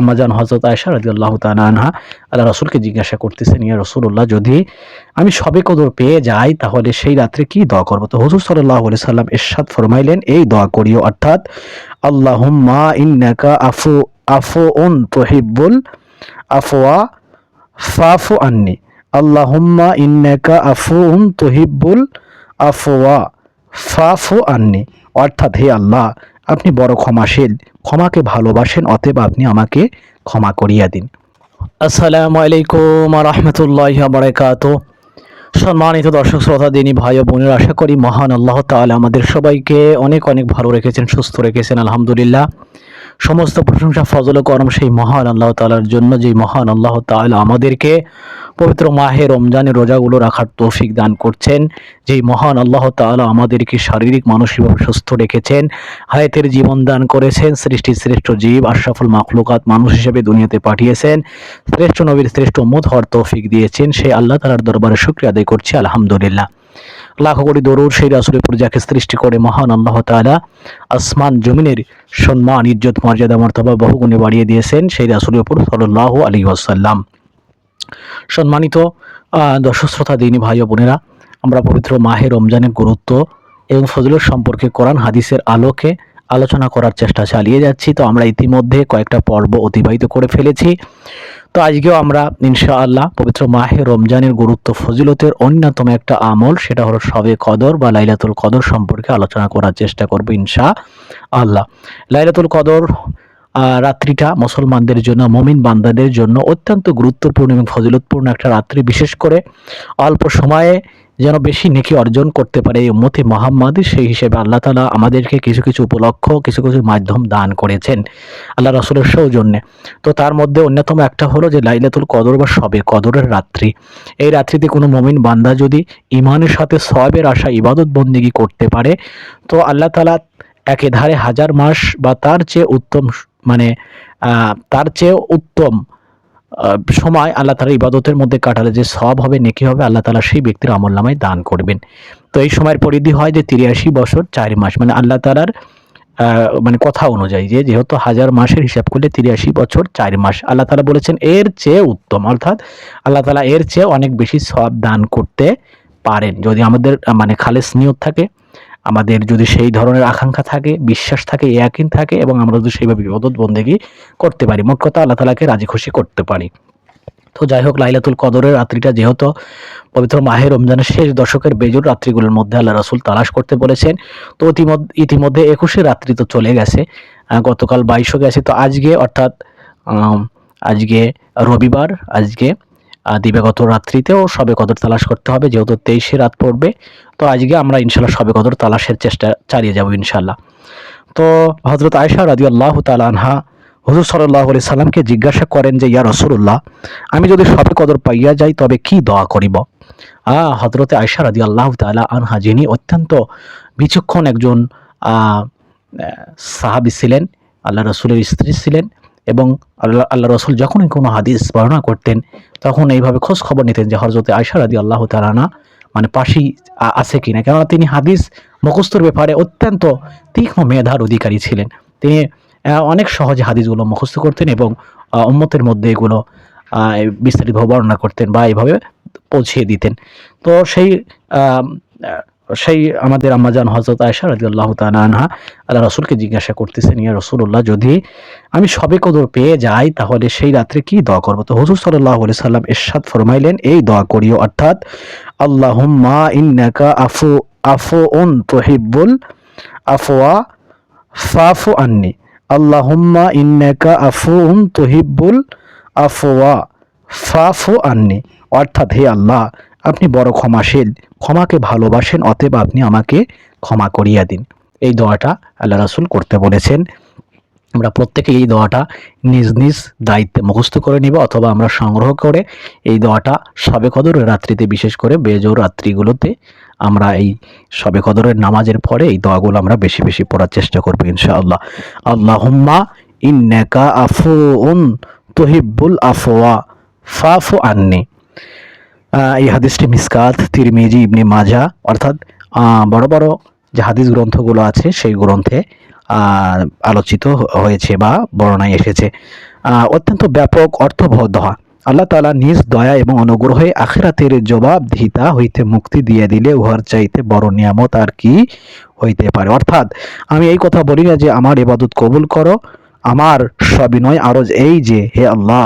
আম্মাজান হজরত আয়সা রাজি আল্লাহ আল্লাহ রসুলকে জিজ্ঞাসা করতেছেন, ইয়া রসুল্লাহ যদি আমি সবে কদর পেয়ে যাই, তাহলে সেই রাত্রে কি দোয়া করব? তো হুজুর সাল্লাহ আলি সাল্লাম এরশাদ ফরমাইলেন, এই দোয়া করিও। অর্থাৎ, আল্লাহুম্মা ইন্নাকা আফু আফু উন তুহিব্বুল আফওয়া, ফাফু আন্নি। আল্লাহুম্মা ইন্নাকা আফু উন তুহিব্বুল আফওয়া, ফাফু আন্নি। অর্থাৎ, হে আল্লাহ আপনি বড় ক্ষমাশীল। ক্ষমাকে ভালোবাসেন, অতএব আপনি আমাকে ক্ষমা করিয়া দিন। আসসালামু আলাইকুম রহমতুল্লাহ বারাকাত সম্মানিত দর্শক শ্রোতা, দিনী ভাই ও বোনের, আশা করি মহান আল্লাহ তাআলা আমাদের সবাইকে অনেক অনেক ভালো রেখেছেন, সুস্থ রেখেছেন, আলহামদুলিল্লাহ। সমস্ত প্রশংসা, ফজল করম সেই মহান আল্লাহ তাআলার জন্য, যেই মহান আল্লাহ তাআলা আমাদেরকে পবিত্র মাহে রমজানের রোজাগুলো রাখার তৌফিক দান করছেন, যেই মহান আল্লাহ তাআলা আমাদেরকে শারীরিক, মানসিকভাবে সুস্থ রেখেছেন, হায়াতের জীবন দান করেছেন, সৃষ্টির শ্রেষ্ঠ জীব, আশরাফুল মাখলুকাত মানুষ হিসেবে দুনিয়াতে পাঠিয়েছেন, শ্রেষ্ঠ নবীর শ্রেষ্ঠ উম্মত হওয়ার তৌফিক দিয়েছেন সেই আল্লাহ তাআলার দরবারে শুকরিয়া আদায় করছি, আলহামদুলিল্লাহ। লাখো কোটি দরুর সেই রাসুলের উপর যাকে সৃষ্টি করে মহান আল্লাহ তাআলা আসমান জমিনের সম্মান, ইজ্জত, মর্যাদা, মর্তবা বহুগুণে বাড়িয়ে দিয়েছেন সেই রাসুলের উপর সাল্লাল্লাহু আলী ওয়াসাল্লাম। সম্মানিত দর্শক শ্রোতা দিনী ভাই বোনেরা, আমরা পবিত্র মাহে রমজানের গুরুত্ব এবং ফজলত সম্পর্কে কোরআন হাদিসের আলোকে আলোচনা করার চেষ্টা চালিয়ে যাচ্ছি। তো আমরা ইতিমধ্যে কয়েকটা পর্ব অতিবাহিত করে ফেলেছি। তো আজকেও আমরা, ইনশাআল্লাহ, পবিত্র মাহে রমজানের গুরুত্ব, ফজিলতের অন্যতম একটা আমল, সেটা হলো সবে কদর বা লাইলাতুল কদর সম্পর্কে আলোচনা করার চেষ্টা করব ইনশা আল্লাহ লাইলাতুল কদর রাত্রিটা মুসলমানদের জন্য, মমিন বান্দাদের জন্য অত্যন্ত গুরুত্বপূর্ণ এবং ফজিলতপূর্ণ একটা রাত্রি। বিশেষ করে অল্প সময়ে যেন বেশি নেকি অর্জন করতে পারে এই উম্মতি মোহাম্মদ। সেই হিসেবে আল্লাহ তালা আমাদেরকে কিছু কিছু উপলক্ষ, কিছু কিছু মাধ্যম দান করেছেন আল্লাহ রসুলের সৌজন্যে। তো তার মধ্যে অন্যতম একটা হলো যে লাইলাতুল কদর বা সবে কদরের রাত্রি। এই রাত্রিতে কোনো মমিন বান্দা যদি ইমানের সাথে সবের আশা, ইবাদত বন্দিগি করতে পারে, তো আল্লাহ তালা একে ধারে হাজার মাস বা তার চেয়ে উত্তম মানে তার চেয়ে উত্তম সময় আল্লাহ তালা ইবাদতের মধ্যে কাটালে যে সব হবে, নেকি হবে, আল্লাহ তালা সেই ব্যক্তির আমল নামায় দান করবেন। তো এই সময়ের পরিধি হয় যে তিরাশি বছর, চার মাস। মানে আল্লাহ তালার মানে কথা অনুযায়ী যে যেহেতু হাজার মাসের হিসাব করলে তিরাশি বছর, চার মাস। আল্লাহ তালা বলেছেন, এর চেয়ে উত্তম। অর্থাৎ আল্লাহ তালা এর চেয়ে অনেক বেশি সব দান করতে পারেন। যদি আমাদের মানে খালেস নিয়ত থাকে আমাদের যদি সেই ধরনের আকাঙ্ক্ষা থাকে, বিশ্বাস থাকে, ইয়াকিন থাকে এবং আমরা যদি সেইভাবে বিপদত বন্দেগি করতে পারি, মোট কথা আল্লাহ তালাকে রাজি খুশি করতে পারি। তো যাই হোক, লাইলাতুল কদরের রাত্রিটা যেহেতু পবিত্র মাহে রমজানের শেষ দশকের বেজুর রাত্রিগুলোর মধ্যে আল্লাহ রাসুল তালাশ করতে বলেছেন, তো ইতিমধ্যে ইতিমধ্যে একুশে রাত্রি তো চলে গেছে। গতকাল বাইশও গেছে, তো আজকে অর্থাৎ আজকে রবিবার, আজকে দিবাগত রাত্রিতেও সবে কদর তালাশ করতে হবে, যেহেতু তেইশে রাত পড়বে। তো আজকে আমরা ইনশাল্লাহ সবে কদর তালাশের চেষ্টা চালিয়ে যাব ইনশাল্লাহ তো হজরত আয়সা রাজি আল্লাহ আনহা হুজুর সাল্লাহ আলি সাল্লামকে জিজ্ঞাসা করেন যে, ইয়া রসুল্লাহ আমি যদি সবে কদর পাইয়া যাই তবে কি দোয়া করিব? আ হজরতে আয়সা রাজি আল্লাহ তালা আনহা যিনি অত্যন্ত বিচক্ষণ একজন সাহাবি ছিলেন, আল্লাহ রসুলের স্ত্রী ছিলেন এবং আল্লাহ আল্লাহ রসুল যখনই কোনো হাদিস বর্ণনা করতেন তখন এইভাবে খোঁজ খবর নিতেন যে হজরতে আয়সা রাদি আল্লাহ তালানা মানে পাশি আছে কিনা? কেননা তিনি হাদিস মুখস্থর ব্যাপারে অত্যন্ত তীক্ষ্ণ মেধার অধিকারী ছিলেন। তিনি অনেক সহজে হাদিসগুলো মুখস্থ করতেন এবং উম্মতের মধ্যে এগুলো বিস্তারিত বিস্তারিতভাবে বর্ণনা করতেন বা এইভাবে পৌঁছিয়ে দিতেন। তো সেই সেই আমাদের আম্মাজান হজরত আয়সা রাজি আল্লাহ আনহা আল্লাহ রসুলকে জিজ্ঞাসা করতেছেন, ইয়া রসুল্লাহ যদি আমি সবে কদর পেয়ে যাই, তাহলে সেই রাত্রে কি দোয়া করব? তো হুজুর সাল্লাহ আলি সাল্লাম এরশাদ ফরমাইলেন, এই দোয়া করিও। অর্থাৎ, আল্লাহুম্মা ইন্নাকা আফু আফু উন তুহিব্বুল আফওয়া ফাফু আন্নি। আল্লাহুম্মা ইন্নাকা আফু উন তুহিব্বুল আফওয়া ফাফু আন্নি। অর্থাৎ, হে আল্লাহ আপনি বড় ক্ষমাশীল। ক্ষমাকে ভালোবাসেন, অতএব আপনি আমাকে ক্ষমা করিয়া দিন। এই দোয়াটা আল্লাহ রাসুল করতে বলেছেন। আমরা প্রত্যেকে এই দোয়াটা নিজ নিজ দায়িত্বে মুখস্থ করে নিব অথবা আমরা সংগ্রহ করে এই দোয়াটা সবে কদরের রাত্রিতে, বিশেষ করে বেজোর রাত্রিগুলোতে আমরা এই সবে কদরের নামাজের পরে এই দোয়াগুলো আমরা বেশি বেশি পড়ার চেষ্টা করব ইনশাআল্লাহ। আল্লাহুম্মা ইন্নাকা আফুউন তুহিব্বুল আফওয়া। ফাফু আন্নি। এই হাদিসটি মিসকাত, তিরমিজি, ইবনে মাজা, অর্থাৎ বড় বড় যে হাদিস গ্রন্থগুলো আছে সেই গ্রন্থে আলোচিত হয়েছে বা বর্ণায় এসেছে। অত্যন্ত ব্যাপক অর্থবহ দোয়া আল্লাহ তালা নিজ দয়া এবং অনুগ্রহে আখিরাতের জবাবদিহিতা হইতে মুক্তি দিয়ে দিলে উহার চাইতে বড় নিয়ামত আর কি হইতে পারে। অর্থাৎ, আমি এই কথা বলি না যে আমার এবাদত কবুল করো, আমার সবিনয় আরজ এই যে, হে আল্লাহ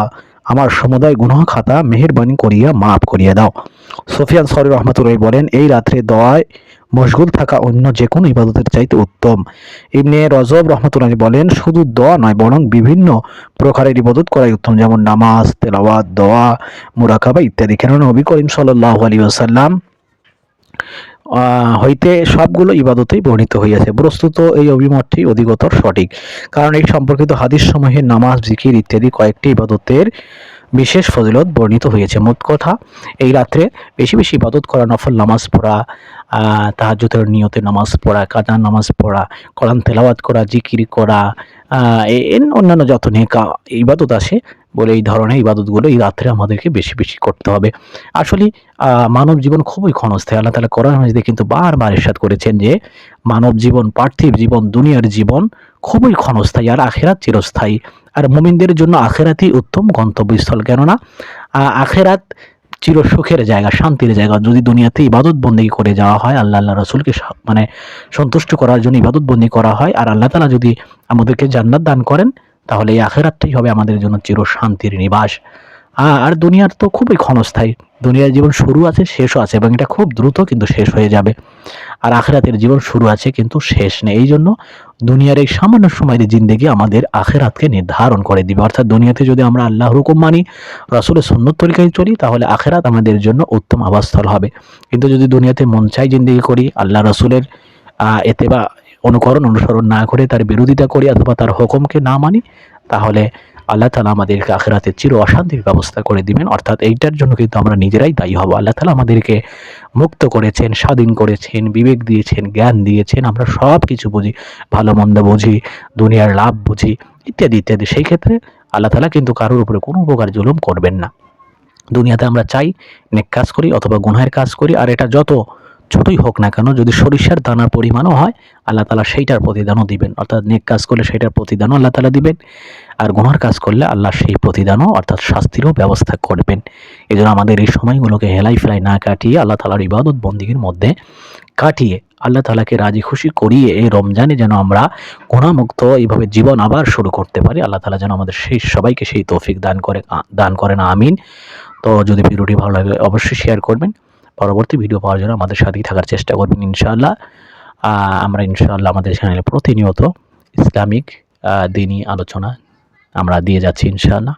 আমার সমুদায় গুনাহ খাতা মেহেরবানি করিয়া মাফ করিয়া দাও। সোফিয়ান সরি রহমতুল্লাহ বলেন, এই রাত্রে দোয়ায় মশগুল থাকা অন্য যে কোনো ইবাদতের চাইতে উত্তম। ইবনে রজব রহমতুল্লাহ বলেন, শুধু দোয়া নয়, বরং বিভিন্ন প্রকারের ইবাদত করাই উত্তম, যেমন নামাজ, তেলাওয়াত, দোয়া, মুরাকাবা ইত্যাদি। কেননা নবী করিম সাল্লাহ আলী আসাল্লাম হইতে সবগুলো ইবাদতেই বর্ণিত হইয়াছে। বস্তুত এই অভিমতটি অধিকতর সঠিক। কারণ এই সম্পর্কিত হাদিস সমূহে নামাজ, জিকির ইত্যাদি কয়েকটি ইবাদতের বিশেষ ফজিলত বর্ণিত হয়েছে। মোট কথা এই রাত্রে বেশি বেশি ইবাদত করা নফল নামাজ পড়া আহ, তাহাজ্জুদের নিয়তে নামাজ পড়া কাজা নামাজ পড়া কোরআন তেলাওয়াত করা জিকির করা অন্যান্য যত নেকা ইবাদত আছে বলে এই ধরনের ইবাদতগুলো এই রাত্রে আমাদেরকে বেশি বেশি করতে হবে। আসলে মানব জীবন খুবই ক্ষণস্থায়ী। আল্লাহ তালা কোরআন মাজিদে কিন্তু বারবার এর ইরশাদ করেছেন যে মানব জীবন পার্থিব জীবন দুনিয়ার জীবন খুবই ক্ষণস্থায়ী আর আখেরাত চিরস্থায়ী। আর মুমিনদের জন্য আখেরাতই উত্তম গন্তব্যস্থল। কেননা আখেরাত চির সুখের জায়গা, শান্তির জায়গা। যদি দুনিয়াতে ইবাদত বন্দি করে যাওয়া হয়, আল্লাহ আল্লাহ রসুলকে মানে সন্তুষ্ট করার জন্য ইবাদত বন্দি করা হয়। আর আল্লাহ তালা যদি আমাদেরকে জান্নাত দান করেন, তাহলে এই আখেরাতটাই হবে আমাদের জন্য চির শান্তির নিবাস। আর দুনিয়ার তো খুবই ক্ষণস্থায়ী। দুনিয়ার জীবন শুরু আছে, শেষও আছে এবং এটা খুব দ্রুত কিন্তু শেষ হয়ে যাবে। আর আখেরাতের জীবন শুরু আছে কিন্তু শেষ নেই। এই জন্য দুনিয়ার এই সামান্য সময়ের জিন্দেগি আমাদের আখেরাতকে নির্ধারণ করে দিবে। অর্থাৎ দুনিয়াতে যদি আমরা আল্লাহ হুকুম মানি, রাসুলের সন্ন্যত তরিকায় চলি, তাহলে আখেরাত আমাদের জন্য উত্তম আবাসস্থল হবে। কিন্তু যদি দুনিয়াতে মন চাই জিন্দেগি করি, আল্লাহ রসুলের এতে বা অনুকরণ অনুসরণ না করে তার বিরোধিতা করি অথবা তার হুকুমকে না মানি, তাহলে আল্লাহ তালা আমাদেরকে আখেরাতে চির অশান্তির ব্যবস্থা করে দিবেন। অর্থাৎ এইটার জন্য কিন্তু আমরা নিজেরাই দায়ী হব। আল্লাহ তালা আমাদেরকে মুক্ত করেছেন, স্বাধীন করেছেন, বিবেক দিয়েছেন, জ্ঞান দিয়েছেন। আমরা সব কিছু বুঝি, ভালো মন্দ বুঝি, দুনিয়ার লাভ বুঝি, ইত্যাদি ইত্যাদি। সেই ক্ষেত্রে আল্লাহ তালা কিন্তু কারোর উপরে কোনো উপকার জুলুম করবেন না। দুনিয়াতে আমরা চাই নেক কাজ করি অথবা গুনহের কাজ করি, আর এটা যত ছোটই হোক না কেন, যদি সরিষার দানার পরিমাণও হয়, আল্লাহ তালা সেইটার প্রতিদানও দিবেন। অর্থাৎ নেক কাজ করলে সেইটার প্রতিদানও আল্লাহ তালা দিবেন, আর গুনহার কাজ করলে আল্লাহ সেই প্রতিদানও, অর্থাৎ শাস্তিরও ব্যবস্থা করবেন। এই জন্য আমাদের এই সময়গুলোকে হেলাই ফেলাই না কাটিয়ে আল্লাহ তালার ইবাদত বন্দিগির মধ্যে কাটিয়ে আল্লাহ তালাকে রাজি খুশি করিয়ে এই রমজানে যেন আমরা গুণামুক্ত এইভাবে জীবন আবার শুরু করতে পারি, আল্লাহ তালা যেন আমাদের সেই সবাইকে সেই তৌফিক দান করে দান করেন, আমিন। তো যদি ভিডিওটি ভালো লাগে অবশ্যই শেয়ার করবেন। পরবর্তী ভিডিও পাওয়ার জন্য আমাদের সাথেই থাকার চেষ্টা করবেন ইনশাআল্লাহ। আমরা ইনশাআল্লাহ আমাদের চ্যানেলে প্রতিনিয়ত ইসলামিক দিনই আলোচনা আমরা দিয়ে যাচ্ছি ইনশাআল্লাহ।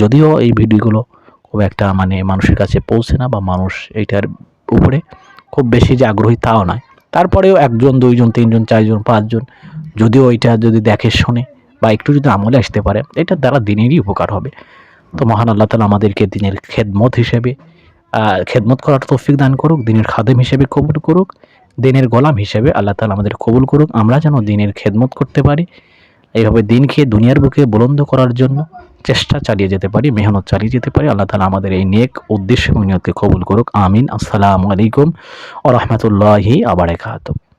যদিও এই ভিডিওগুলো খুব একটা মানে মানুষের কাছে পৌঁছে না বা মানুষ এইটার উপরে খুব বেশি যে আগ্রহী তাও নয়। তারপরেও একজন, দুইজন, তিনজন, চারজন, পাঁচজন যদিও এটা যদি দেখে শোনে বা একটু যদি আমলে আসতে পারে এটার দ্বারা দিনেরই উপকার হবে। তো মহান আল্লাহ তালা আমাদেরকে দিনের খেদমত হিসেবে খেদমত করার তৌফিক দান করুক, দিনের খাদেম হিসেবে কবুল করুক, দিনের গোলাম হিসেবে আল্লাহ তালা আমাদের কবুল করুক। আমরা যেন দিনের খেদমত করতে পারি, এইভাবে দিনকে দুনিয়ার বুকে বুলন্দ করার জন্য চেষ্টা চালিয়ে যেতে পারি, মেহনত চালিয়ে যেতে পারি। আল্লাহ তালা আমাদের এই নেক উদ্দেশ্য এবং নিয়তকে কবুল করুক। আমিন। আসসালামু আলাইকুম ও রহমতুল্লাহি আবারাকাতুহ